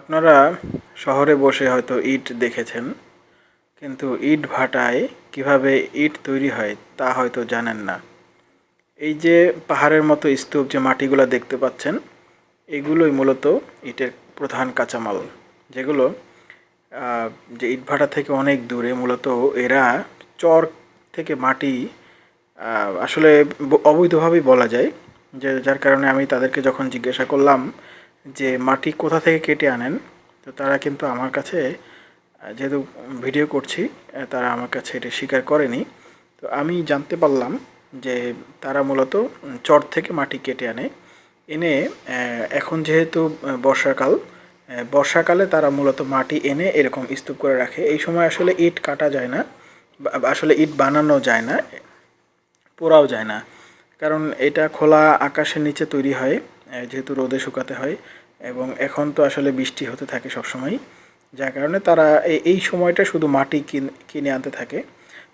আপনারা শহরে বসে হয়তো ইট দেখেছেন, কিন্তু ইট ভাটায় কীভাবে ইট তৈরি হয় তা হয়তো জানেন না। এই যে পাহাড়ের মতো স্তূপ যে মাটিগুলো দেখতে পাচ্ছেন, এগুলোই মূলত ইটের প্রধান কাঁচামাল, যেগুলো যে ইটভাটা থেকে অনেক দূরে মূলত এরা চর থেকে মাটি আসলে অবৈধভাবেই বলা যায়, যে যার কারণে আমি তাদেরকে যখন জিজ্ঞাসা করলাম যে মাটি কোথা থেকে কেটে আনেন, তো তারা কিন্তু আমার কাছে, যেহেতু ভিডিও করছি তারা আমার কাছে এটা স্বীকার করেনি। তো আমি জানতে পারলাম যে তারা মূলত চর থেকে মাটি কেটে আনে। এনে এখন যেহেতু বর্ষাকাল বর্ষাকালে তারা মূলত মাটি এনে এরকম স্তূপ করে রাখে। এই সময় আসলে ইট কাটা যায় না আসলে ইট বানানো যায় না, পোড়াও যায় না। কারণ এটা খোলা আকাশের নিচে তৈরি হয়। যেহেতু রোদে শুকাতে হয় এবং এখন তো আসলে বৃষ্টি হতে থাকে সবসময় যার কারণে তারা এই সময়টা শুধু মাটি কিন- কিনে আনতে থাকে।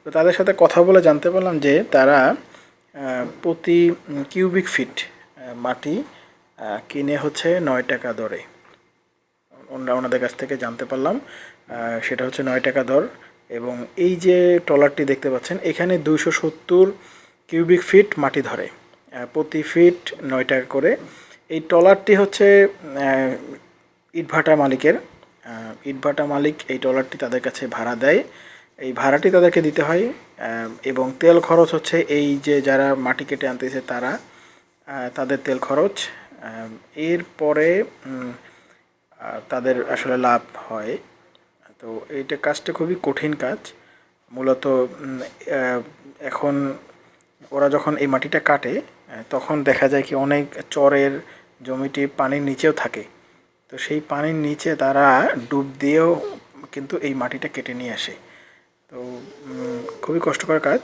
তো তাদের সাথে কথা বলে জানতে পারলাম যে তারা প্রতি কিউবিক ফিট মাটি কিনে হচ্ছে নয় টাকা দরে। ওনারা ওনাদের কাছ থেকে জানতে পারলাম সেটা হচ্ছে নয় টাকা দর এবং এই যে ট্রলারটি দেখতে পাচ্ছেন, এখানে দুইশো সত্তর কিউবিক ফিট মাটি ধরে প্রতি ফিট নয় টাকা করে। এই ট্রলারটি হচ্ছে ইটভাটা মালিকের ইটভাটা মালিক এই ট্রলারটি তাদের কাছে ভাড়া দেয়। এই ভাড়াটি তাদেরকে দিতে হয় এবং তেল খরচ হচ্ছে এই যে যারা মাটি কেটে আনতেছে তারা তাদের তেল খরচ এরপরে তাদের আসলে লাভ হয়। তো এইটা কাজটা খুবই কঠিন কাজ। মূলত এখন ওরা যখন এই মাটিটা কাটে তখন দেখা যায় কি অনেক চরের জমিটি পানির নিচেও থাকে। তো সেই পানির নিচে তারা ডুব দিয়েও কিন্তু এই মাটিটা কেটে নিয়ে আসে। তো খুবই কষ্টকর কাজ।